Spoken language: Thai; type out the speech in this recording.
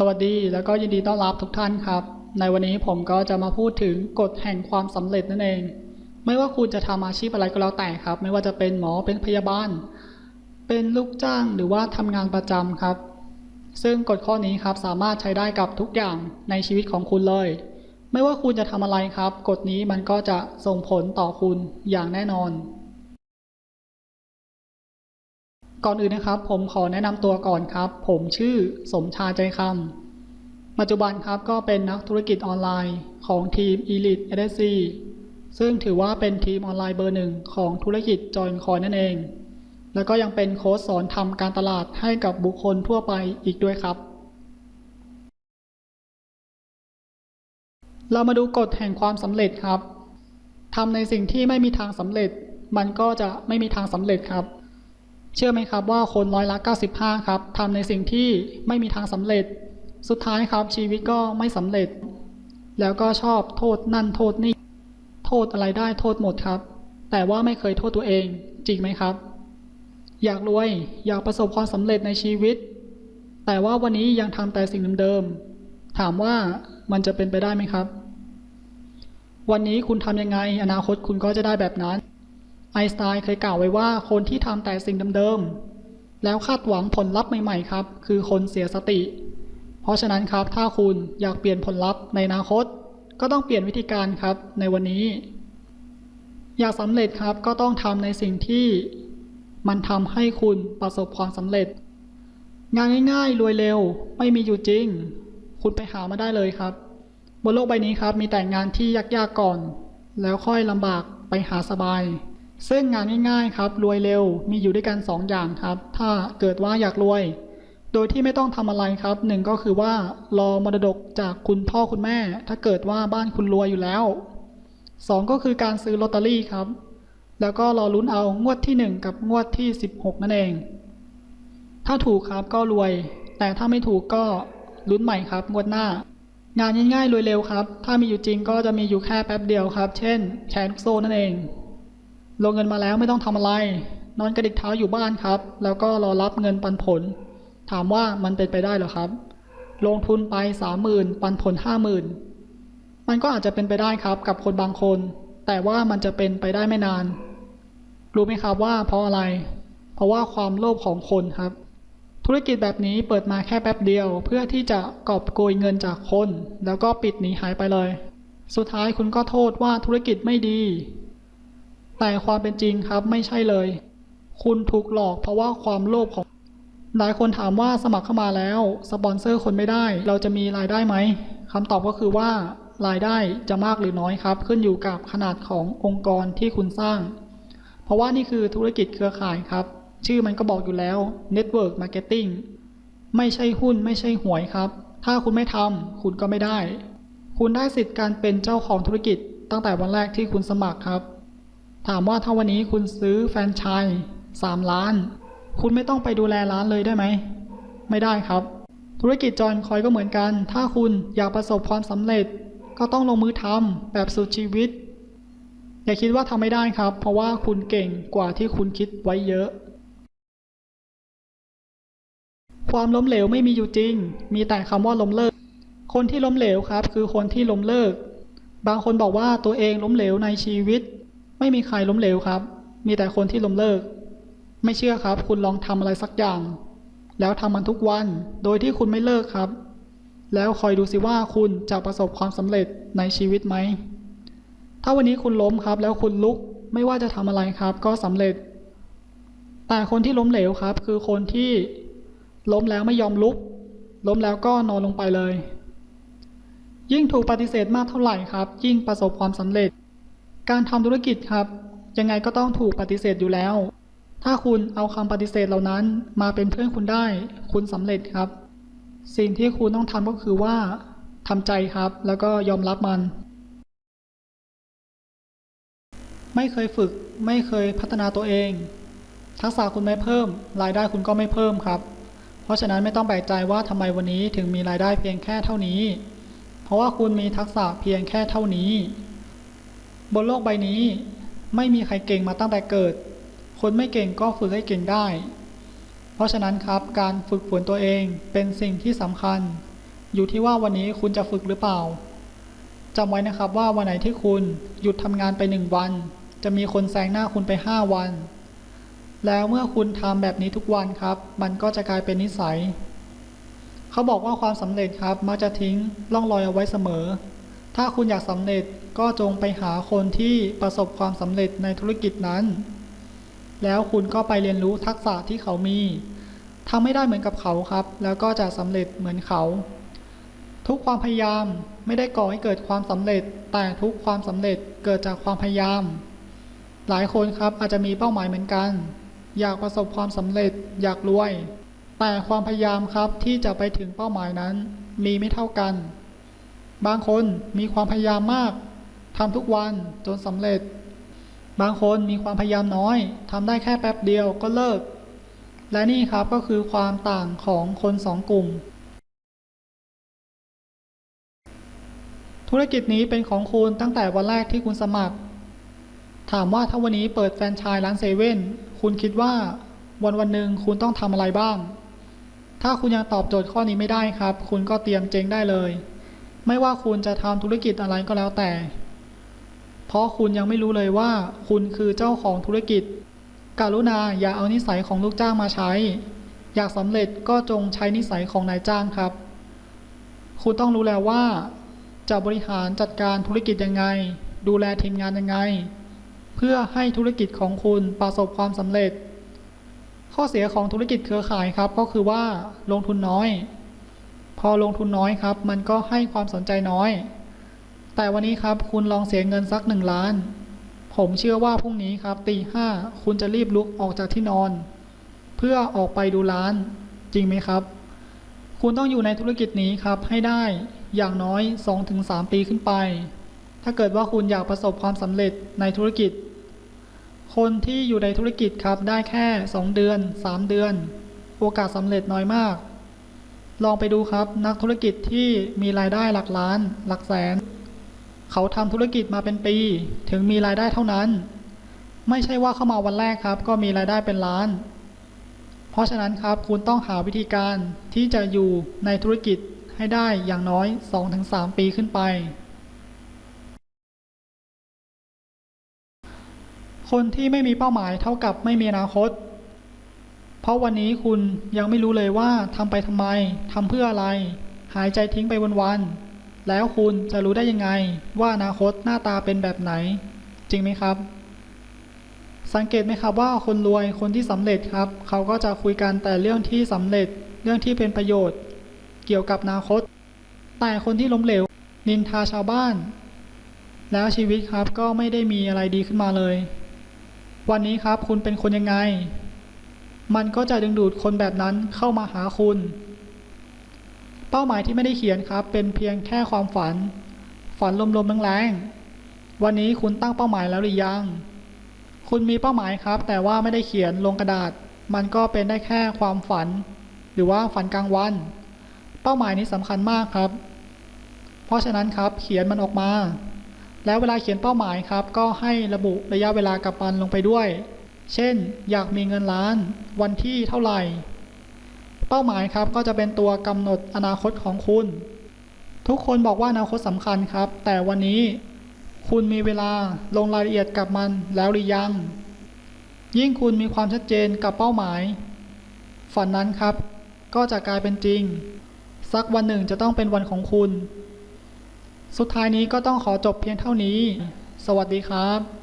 สวัสดีแล้วก็ยินดีต้อนรับทุกท่านครับ ในวันนี้ผมก็จะมาพูดถึงกฎแห่งความสำเร็จนั่นเอง ไม่ว่าคุณจะทำอาชีพอะไรก็แล้วแต่ครับ ไม่ว่าจะเป็นหมอเป็นพยาบาล เป็นลูกจ้างหรือว่าทำงานประจำครับ ซึ่งกฎข้อนี้ครับสามารถใช้ได้กับทุกอย่างในชีวิตของคุณเลย ไม่ว่าคุณจะทำอะไรครับ กฎนี้มันก็จะส่งผลต่อคุณอย่างแน่นอน ก่อนอื่นนะครับผมขอแนะนำตัวก่อนครับ ผมชื่อสมชาใจคำปัจจุบันครับก็เป็นนักธุรกิจออนไลน์ของทีม Elite a d s c ซึ่งถือว่าเป็นทีมออนไลน์เบอร์หนึ่งของธุรกิจจอยคอยนั่นเอง แล้วก็ยังเป็นโค้ชสอนทำการตลาดให้กับบุคคลทั่วไปอีกด้วยครับ เรามาดูกฎแห่งความสำเร็จครับทำในสิ่งที่ไม่มีทางสำเร็จ มันก็จะไม่มีทางสำเร็จครับ เชื่อไหมครับว่าคนร้อยละ 95 ครับทำในสิ่งที่ไม่มีทางสำเร็จ สุดท้ายครับชีวิตก็ไม่สำเร็จ แล้วก็ชอบโทษนั่นโทษนี่ โทษอะไรได้โทษหมดครับ แต่ว่าไม่เคยโทษตัวเอง จริงไหมครับ อยากรวยอยากประสบความสำเร็จในชีวิต แต่ว่าวันนี้ยังทำแต่สิ่งเดิมๆถามว่ามันจะเป็นไปได้ไหมครับ วันนี้คุณทำยังไง อนาคตคุณก็จะได้แบบนั้น น์สไตน์เคยกล่าวไว้ว่าคนที่ทำแต่สิ่งเดิมๆ แล้วคาดหวังผลลัพธ์ใหม่ๆครับ คือคนเสียสติ เพราะฉะนั้นครับถ้าคุณอยากเปลี่ยนผลลัพธ์ในอนาคต ก็ต้องเปลี่ยนวิธีการครับในวันนี้ อยากสำเร็จครับก็ต้องทำในสิ่งที่มันทำให้คุณประสบความสำเร็จ งานง่ายๆ รวยเร็ว ไม่มีอยู่จริง คุณไปหามาได้เลยครับ บนโลกใบนี้ครับมีแต่งานที่ยากๆก่อน แล้วค่อยลำบากไปหาสบาย ซึ่งงานง่ายๆครับรวยเร็วมีอยู่ด้วยกัน 2 อย่างครับ ถ้าเกิดว่าอยากรวย โดยที่ไม่ต้องทำอะไรครับหนึ่งก็คือว่ารอมรดกจากคุณพ่อคุณแม่ ถ้าเกิดว่าบ้านคุณรวยอยู่แล้วสองก็คือการซื้อลอตเตอรี่ครับ แล้วก็รอลุ้นเอางวดที่ 1 กับงวดที่ 16 นั่นเอง ถ้าถูกครับก็รวย แต่ถ้าไม่ถูกก็ลุ้นใหม่ครับงวดหน้างานง่ายๆรวยเร็วครับ ถ้ามีอยู่จริงก็จะมีอยู่แค่แป๊บเดียวครับ เช่นแชร์ลูกโซ่นั่นเอง ลงเงินมาแล้วไม่ต้องทำอะไร นอนกระดิกเท้าอยู่บ้านครับ แล้วก็รอรับเงินปันผล ถามว่ามันเป็นไปได้หรอครับ ลงทุนไปสามหมื่นปันผลห้าหมื่นมันก็อาจจะเป็นไปได้ครับกับคนบางคน แต่ว่ามันจะเป็นไปได้ไม่นาน รู้ไหมครับว่าเพราะอะไร เพราะว่าความโลภของคนครับ ธุรกิจแบบนี้เปิดมาแค่แป๊บเดียว เพื่อที่จะกอบโกยเงินจากคน แล้วก็ปิดหนีหายไปเลย สุดท้ายคุณก็โทษว่าธุรกิจไม่ดี แต่ความเป็นจริงครับไม่ใช่เลย คุณถูกหลอกเพราะว่าความโลภของ หลายคนถามว่าสมัครเข้ามาแล้ว สปอนเซอร์คนไม่ได้ เราจะมีรายได้ไหมคำตอบก็คือว่ารายได้จะมากหรือน้อยครับ ขึ้นอยู่กับขนาดขององค์กรที่คุณสร้าง เพราะว่านี่คือธุรกิจเครือข่ายครับ ชื่อมันก็บอกอยู่แล้ว Network Marketing ไม่ใช่หุ้นไม่ใช่หวยครับ ถ้าคุณไม่ทำคุณก็ไม่ได้ คุณได้สิทธิ์การเป็นเจ้าของธุรกิจตั้งแต่วันแรกที่คุณสมัครครับ ถามว่าถ้าวันนี้คุณซื้อแฟรนไชส์สามล้าน คุณไม่ต้องไปดูแลร้านเลยได้ไหม ไม่ได้ครับ ธุรกิจจอยคอยก็เหมือนกัน ถ้าคุณอยากประสบความสำเร็จ ก็ต้องลงมือทำแบบสุดชีวิต อย่าคิดว่าทำไม่ได้ครับ เพราะว่าคุณเก่งกว่าที่คุณคิดไว้เยอะ ความล้มเหลวไม่มีอยู่จริง มีแต่คำว่าล้มเลิก คนที่ล้มเหลวครับ คือคนที่ล้มเลิก บางคนบอกว่าตัวเองล้มเหลวในชีวิต ไม่มีใครล้มเหลวครับ มีแต่คนที่ล้มเลิก ไม่เชื่อครับ คุณลองทำอะไรสักอย่าง แล้วทำมันทุกวัน โดยที่คุณไม่เลิกครับ แล้วคอยดูสิว่าคุณจะประสบความสำเร็จในชีวิตไหม ถ้าวันนี้คุณล้มครับ แล้วคุณลุก ไม่ว่าจะทำอะไรครับ ก็สำเร็จ แต่คนที่ล้มเหลวครับ คือคนที่ล้มแล้วไม่ยอมลุก ล้มแล้วก็นอนลงไปเลย ยิ่งถูกปฏิเสธมากเท่าไหร่ครับ ยิ่งประสบความสำเร็จ การทำธุรกิจครับ ยังไงก็ต้องถูกปฏิเสธอยู่แล้ว ถ้าคุณเอาคำปฏิเสธเหล่านั้นมาเป็นเพื่อนคุณได้ คุณสำเร็จครับ สิ่งที่คุณต้องทำก็คือว่าทำใจครับ แล้วก็ยอมรับมัน ไม่เคยฝึก ไม่เคยพัฒนาตัวเอง ทักษะคุณไม่เพิ่ม รายได้คุณก็ไม่เพิ่มครับ เพราะฉะนั้นไม่ต้องแปลกใจว่าทำไมวันนี้ถึงมีรายได้เพียงแค่เท่านี้ เพราะว่าคุณมีทักษะเพียงแค่เท่านี้ บนโลกใบนี้ ไม่มีใครเก่งมาตั้งแต่เกิด คนไม่เก่งก็ฝึกให้เก่งได้ เพราะฉะนั้นครับการฝึกฝนตัวเองเป็นสิ่งที่สำคัญ อยู่ที่ว่าวันนี้คุณจะฝึกหรือเปล่าจำไว้นะครับว่าวันไหนที่คุณหยุดทำงานไปหนึ่งวัน จะมีคนแซงหน้าคุณไปห้าวัน แล้วเมื่อคุณทำแบบนี้ทุกวันครับ มันก็จะกลายเป็นนิสัย เขาบอกว่าความสำเร็จครับมักจะทิ้งร่องรอยเอาไว้เสมอ ถ้าคุณอยากสำเร็จ ก็จงไปหาคนที่ประสบความสำเร็จในธุรกิจนั้น แล้วคุณก็ไปเรียนรู้ทักษะที่เขามีทำไม่ได้เหมือนกับเขาครับ แล้วก็จะสำเร็จเหมือนเขา ทุกความพยายามไม่ได้ก่อให้เกิดความสำเร็จ แต่ทุกความสำเร็จเกิดจากความพยายาม หลายคนครับอาจจะมีเป้าหมายเหมือนกัน อยากประสบความสำเร็จอยากรวย แต่ความพยายามครับที่จะไปถึงเป้าหมายนั้น มีไม่เท่ากัน บางคนมีความพยายามมาก ทำทุกวันจนสำเร็จ บางคนมีความพยายามน้อยทำได้แค่แป๊บเดียวก็เลิก และนี่ครับก็คือความต่างของคนสองกลุ่ม ธุรกิจนี้เป็นของคุณตั้งแต่วันแรกที่คุณสมัคร ถามว่าถ้าวันนี้เปิดแฟรนไชส์ร้านเซเว่นคุณคิดว่าวันวันหนึ่งคุณต้องทำอะไรบ้าง ถ้าคุณยังตอบโจทย์ข้อนี้ไม่ได้ครับ คุณก็เตรียมเจ๊งได้เลย ไม่ว่าคุณจะทำธุรกิจอะไรก็แล้วแต่ เพราะคุณยังไม่รู้เลยว่า คุณคือเจ้าของธุรกิจการุณาอย่าเอานิสัยของลูกจ้างมาใช้ อยากสำเร็จก็จงใช้นิสัยของนายจ้างครับ คุณต้องรู้แล้วว่า จะบริหารจัดการธุรกิจยังไง ดูแลทีมงานยังไง เพื่อให้ธุรกิจของคุณประสบความสำเร็จ ข้อเสียของธุรกิจเครือข่ายครับก็คือว่าลงทุนน้อย พอลงทุนน้อยครับ มันก็ให้ความสนใจน้อย แต่วันนี้ครับคุณลองเสียเงินสักหนึ่งล้าน ผมเชื่อว่าพรุ่งนี้ครับตีห้าคุณจะรีบลุกออกจากที่นอน เพื่อออกไปดูร้านจริงไหมครับ คุณต้องอยู่ในธุรกิจนี้ครับให้ได้อย่างน้อย 2-3 ปีขึ้นไป ถ้าเกิดว่าคุณอยากประสบความสำเร็จในธุรกิจ คนที่อยู่ในธุรกิจครับได้แค่ 2 เดือน 3 เดือน โอกาสสำเร็จน้อยมาก ลองไปดูครับนักธุรกิจที่มีรายได้หลักล้าน หลักแสน เขาทำธุรกิจมาเป็นปี ถึงมีรายได้เท่านั้น ไม่ใช่ว่าเข้ามาวันแรกครับ ก็มีรายได้เป็นล้าน เพราะฉะนั้นครับคุณต้องหาวิธีการที่จะอยู่ในธุรกิจให้ได้อย่างน้อย 2-3 ปีขึ้นไป คนที่ไม่มีเป้าหมายเท่ากับไม่มีอนาคต เพราะวันนี้คุณยังไม่รู้เลยว่าทำไปทำไมทำเพื่ออะไร หายใจทิ้งไปวันๆ แล้วคุณจะรู้ได้ยังไง ว่าอนาคตหน้าตาเป็นแบบไหน จริงไหมครับ สังเกตไหมครับว่าคนรวยคนที่สำเร็จครับ เขาก็จะคุยกันแต่เรื่องที่สำเร็จ เรื่องที่เป็นประโยชน์ เกี่ยวกับอนาคต แต่คนที่ล้มเหลว นินทาชาวบ้าน แล้วชีวิตครับก็ไม่ได้มีอะไรดีขึ้นมาเลย วันนี้ครับคุณเป็นคนยังไง มันก็จะดึงดูดคนแบบนั้นเข้ามาหาคุณ เป้าหมายที่ไม่ได้เขียนครับ เป็นเพียงแค่ความฝัน ฝันลมๆแรงๆวันนี้คุณตั้งเป้าหมายแล้วหรือยัง คุณมีเป้าหมายครับ แต่ว่าไม่ได้เขียนลงกระดาษ มันก็เป็นได้แค่ความฝัน หรือว่าฝันกลางวัน เป้าหมายนี้สำคัญมากครับ เพราะฉะนั้นครับเขียนมันออกมา แล้วเวลาเขียนเป้าหมายครับ ก็ให้ระบุระยะเวลากับมันลงไปด้วย เช่น อยากมีเงินล้าน วันที่เท่าไหร่ เป้าหมายครับก็จะเป็นตัวกำหนดอนาคตของคุณ ทุกคนบอกว่าอนาคตสำคัญครับ แต่วันนี้คุณมีเวลาลงรายละเอียดกับมันแล้วหรือยัง ยิ่งคุณมีความชัดเจนกับเป้าหมาย ฝันนั้นครับ ก็จะกลายเป็นจริง สักวันหนึ่งจะต้องเป็นวันของคุณ สุดท้ายนี้ก็ต้องขอจบเพียงเท่านี้ สวัสดีครับ